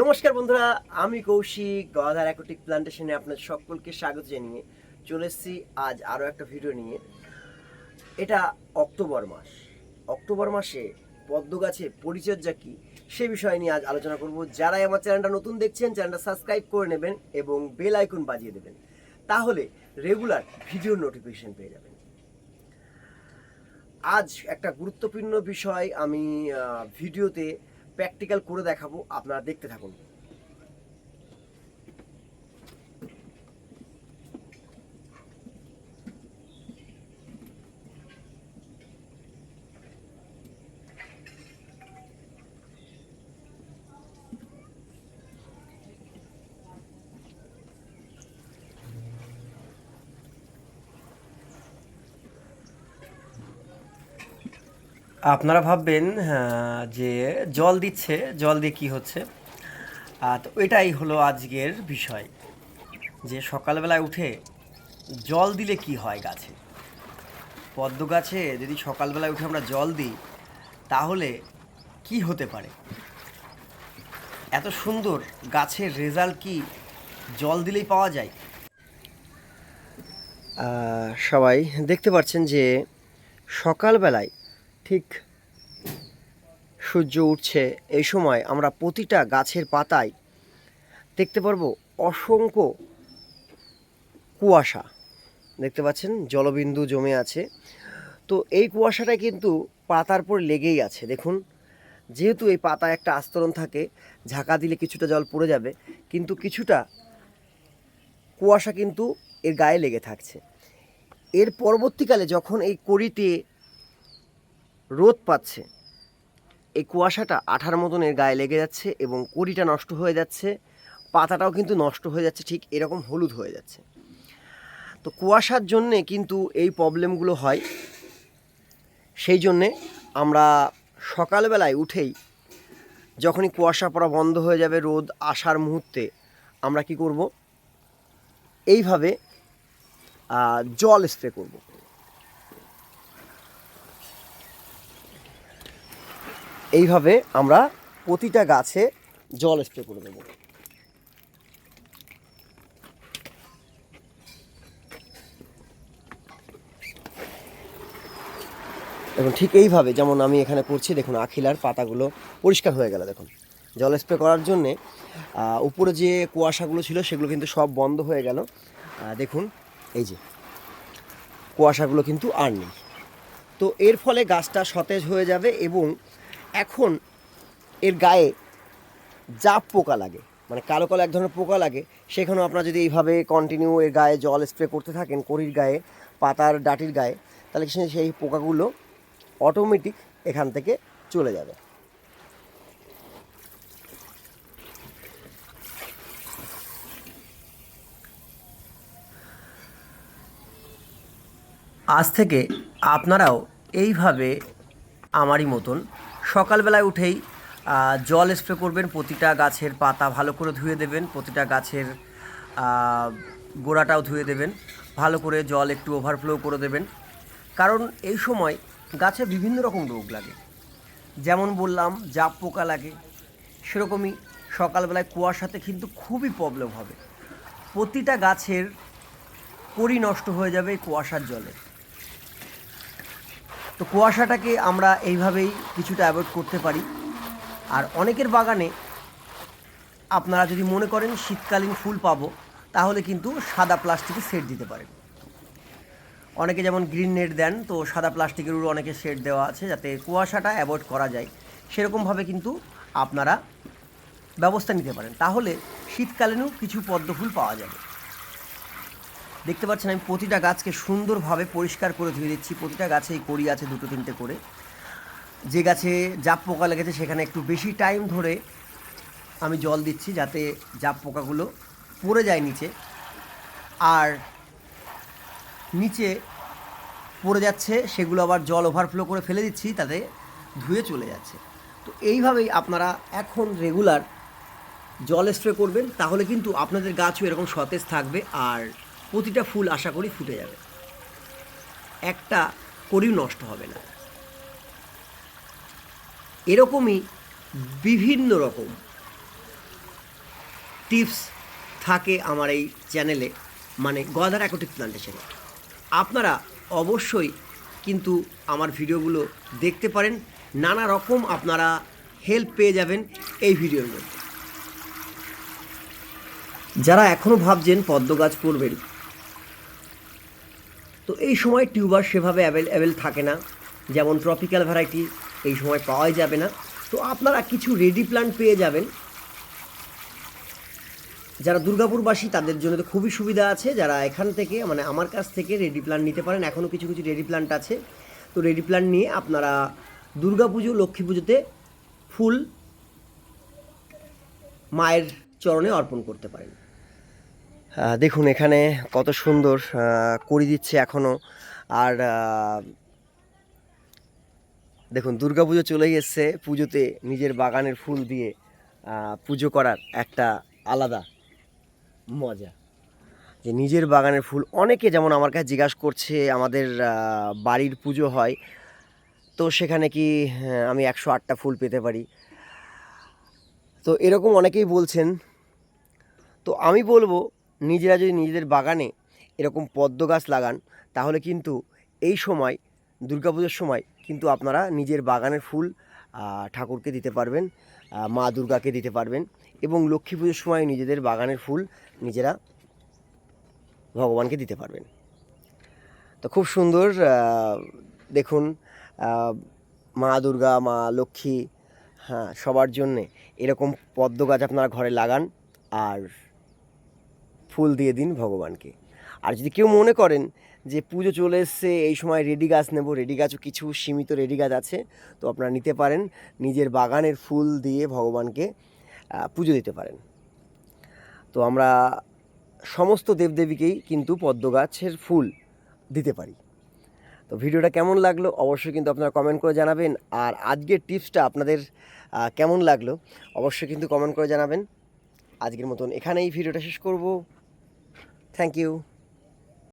নমস্কার বন্ধুরা, আমি কৌশিক, গদার অ্যাকোটিক প্লান্টেশনে আপনার সকলকে স্বাগত জানিয়ে চলে এসেছি আজ আরও একটা ভিডিও নিয়ে। এটা অক্টোবর মাস। অক্টোবর মাসে পদ্ম গাছে পরিচর্যা কী সে বিষয় নিয়ে আজ আলোচনা করব। যারাই আমার চ্যানেলটা নতুন দেখছেন, চ্যানেলটা সাবস্ক্রাইব করে নেবেন এবং বেল আইকন বাজিয়ে দেবেন। তাহলে রেগুলার ভিডিও নোটিফিকেশন পেয়ে যাবেন। আজ একটা গুরুত্বপূর্ণ বিষয় আমি ভিডিওতে প্র্যাকটিক্যাল করে দেখাবো আপনারা দেখতে থাকুন। আপনারা ভাববেন যে জল দিচ্ছে, জল দিয়ে কি হচ্ছে? তো এটাই হলো আজকের বিষয়, যে সকালবেলায় উঠে জল দিলে কি হয় গাছে? পদ্ম গাছে যদি সকালবেলায় উঠে আমরা জল দিই, তাহলে কি হতে পারে? এত সুন্দর গাছের রেজাল্ট কি জল দিলেই পাওয়া যায়? সবাই দেখতে পাচ্ছেন যে সকালবেলায় ঠিক সূর্য উঠছে, এই সময় আমরা প্রতিটা গাছের পাতায় দেখতে পারব অসংখ্য কুয়াশা। দেখতে পাচ্ছেন, জলবিন্দু জমে আছে। তো এই কুয়াশাটা কিন্তু পাতার পর লেগেই আছে। দেখুন, যেহেতু এই পাতায় একটা আস্তরণ থাকে, ঝাঁকা দিলে কিছুটা জল পড়ে যাবে, কিন্তু কিছুটা কুয়াশা কিন্তু এর গায়ে লেগে থাকছে। এর পরবর্তীকালে যখন এই কড়িতে রোদ পাচ্ছে। এই কুয়াশাটা আঠার মতন এর গায়ে লেগে যাচ্ছে এবং কড়িটা নষ্ট হয়ে যাচ্ছে। পাতাটাও কিন্তু নষ্ট হয়ে যাচ্ছে, ঠিক এরকম হলুদ হয়ে যাচ্ছে। তো কুয়াশার জন্যে কিন্তু এই প্রবলেমগুলো হয়। সেই জন্যে আমরা সকালবেলায় উঠেই যখনই কুয়াশা পড়া বন্ধ হয়ে যাবে, রোদ আসার মুহূর্তে আমরা কি করব? এইভাবে জল স্প্রে করব। এইভাবে আমরা প্রতিটা গাছে জল স্প্রে করে দেবো। দেখুন, ঠিক এইভাবে যেমন আমি এখানে করছি, দেখুন আখিলার পাতাগুলো পরিষ্কার হয়ে গেল, দেখুন। জল স্প্রে করার জন্যে উপরে যে কুয়াশাগুলো ছিল, সেগুলো কিন্তু সব বন্ধ হয়ে গেল। দেখুন, এই যে, কুয়াশাগুলো কিন্তু আর নেই। তো এর ফলে গাছটা সতেজ হয়ে যাবে এবং এখন এর গায়ে জাপ পোকা লাগে মানে কালো কালো এক ধরনের পোকা লাগে, সেখানেও আপনারা যদি এইভাবে কন্টিনিউ এর গায়ে জল স্প্রে করতে থাকেন, কড়ির গায়ে, পাতার ডাটির গায়ে, তাহলে সেই পোকাগুলো অটোমেটিক এখান থেকে চলে যাবে। আজ থেকে আপনারাও এইভাবে আমারই মতন সকালবেলায় উঠেই জল স্প্রে করবেন, প্রতিটা গাছের পাতা ভালো করে ধুয়ে দেবেন, প্রতিটা গাছের গোড়াটাও ধুয়ে দেবেন, ভালো করে জল একটু ওভারফ্লো করে দেবেন। কারণ এই সময় গাছে বিভিন্ন রকম রোগ লাগে। যেমন বললাম, জাপ পোকা লাগে। সেরকমই সকালবেলায় কুয়াশাতে কিন্তু খুবই প্রবলেম হবে। প্রতিটা গাছের কড়ি নষ্ট হয়ে যাবে কুয়াশার জলে। তো কুয়াশাটাকে আমরা এইভাবেই কিছুটা অ্যাভয়েড করতে পারি। আর অনেকের বাগানে আপনারা যদি মনে করেন শীতকালীন ফুল পাবো, তাহলে কিন্তু সাদা প্লাস্টিকের সেট দিতে পারেন। অনেকে যেমন গ্রিন নেট দেন, তো সাদা প্লাস্টিকের উপর অনেকে সেট দেওয়া আছে যাতে কুয়াশাটা অ্যাভয়েড করা যায়। সেরকমভাবে কিন্তু আপনারা ব্যবস্থা নিতে পারেন। তাহলে শীতকালীনও কিছু পদ্ম ফুল পাওয়া যাবে। দেখতে পাচ্ছেন, আমি প্রতিটা গাছকে সুন্দরভাবে পরিষ্কার করে ধুয়ে দিচ্ছি। প্রতিটা গাছেই কড়ি আছে দুটো, তিনটে করে। যে গাছে জাপ পোকা লেগেছে সেখানে একটু বেশি টাইম ধরে আমি জল দিচ্ছি যাতে জাপ পোকাগুলো পড়ে যায় নিচে। আর নিচে পড়ে যাচ্ছে, সেগুলো আবার জল ওভারফ্লো করে ফেলে দিচ্ছি তাতে ধুয়ে চলে যাচ্ছে। তো এইভাবেই আপনারা এখন রেগুলার জল স্প্রে করবেন, তাহলে কিন্তু আপনাদের গাছও এরকম সতেজ থাকবে। আর প্রতিটা ফুল আশা করি ফুটে যাবে। একটা করিও নষ্ট হবে না। এরকমই বিভিন্ন রকম টিপস থাকে আমার এই চ্যানেলে মানে গদার অ্যাকোটিক প্লান্টেশনে আপনারা অবশ্যই কিন্তু আমার ভিডিওগুলো দেখতে পারেন, নানা রকম আপনারা হেল্প পেয়ে যাবেন এই ভিডিওর মধ্যে। যারা এখনও ভাবছেন পদ্ম গাছ করবেন তো এই সময় টিউবার সেভাবে অ্যাভেলেবেল থাকে না। যেমন ট্রপিক্যাল ভ্যারাইটি এই সময় পাওয়াই যাবে না। তো আপনারা কিছু রেডি প্ল্যান্ট পেয়ে যাবেন। যারা দুর্গাপুরবাসী, তাদের জন্য তো খুবই সুবিধা আছে। যারা এখান থেকে মানে আমার কাছ থেকে রেডি প্ল্যান্ট নিতে পারেন এখনও কিছু কিছু রেডি প্ল্যান্ট আছে। তো রেডি প্ল্যান্ট নিয়ে আপনারা দুর্গাপুজো লক্ষ্মী পুজোতে ফুল মায়ের চরণে অর্পণ করতে পারেন। দেখুন এখানে কত সুন্দর করি দিচ্ছে এখনও আর দেখুন দুর্গাপুজো চলেই এসছে পুজোতে নিজের বাগানের ফুল দিয়ে পুজো করার একটা আলাদা মজা। যে নিজের বাগানের ফুল অনেকে যেমন আমার কাছে জিজ্ঞাসা করছে আমাদের বাড়ির পুজো হয় তো সেখানে কি হ্যাঁ, আমি একশো আটটা ফুল পেতে পারি? তো এরকম অনেকেই বলছেন। তো আমি বলব নিজেরা যদি নিজেদের বাগানে এরকম পদ্ম গাছ লাগান, তাহলে কিন্তু এই সময়, দুর্গাপুজোর সময় কিন্তু আপনারা নিজের বাগানের ফুল ঠাকুরকে দিতে পারবেন মা দুর্গাকে দিতে পারবেন এবং লক্ষ্মী পুজোর সময় নিজেদের বাগানের ফুল নিজেরা ভগবানকে দিতে পারবেন। তো খুব সুন্দর দেখুন মা দুর্গা, মা লক্ষ্মী হ্যাঁ সবার জন্যে এরকম পদ্ম গাছ আপনারা ঘরে লাগান, আর ফুল দিয়ে দিন ভগবানকে। আর যদি কেউ মনে করেন যে পুজো চলে এসছে, এই সময় রেডি গাছ নেব, রেডি গাছও কিছু সীমিত রেডি গাছ আছে, তো আপনারা নিতে পারেন, নিজের বাগানের ফুল দিয়ে ভগবানকে পুজো দিতে পারেন। তো আমরা সমস্ত দেবদেবীকেই কিন্তু পদ্ম গাছের ফুল দিতে পারি। তো ভিডিওটা কেমন লাগল অবশ্যই কিন্তু আপনারা কমেন্ট করে জানাবেন, আর আজকের টিপসটা আপনাদের কেমন লাগল অবশ্যই কিন্তু কমেন্ট করে জানাবেন। আজকের মতন এখানেই ভিডিওটা শেষ করব। Thank you